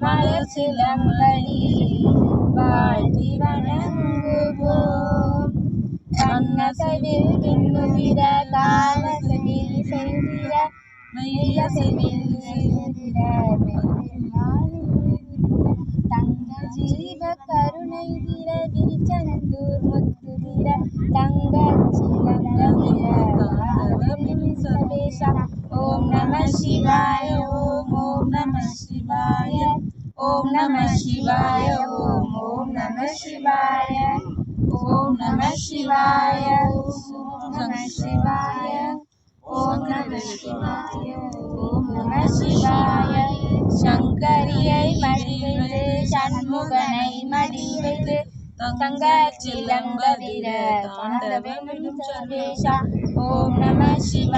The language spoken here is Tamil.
மலர் சிலம்படி வாழ்த்தி வணங்குவோம் கண்ணசைவில் விண்ணுதிர காலசைவில் செய்திட மெய்யசைவில் செய்திட தங்க ஜீவ கருணை திர விரிச்சனந்தூர் முத்துதிர தங்க சிலங்கமிர சர்வேஷா ஓம் நம சிவாய ஓம் ओम नमः शिवाय ओम ओम नमः शिवाय ओम नमः शिवाय ओम नमः शिवाय ओम नमः शिवाय ओम नमः शिवाय शङ्कर्यै मडिवे षण्मुगनै मडिवे गङ्गाचिलम्बविर ताण्डवं सर्वेषा ॐ नमः शिवाय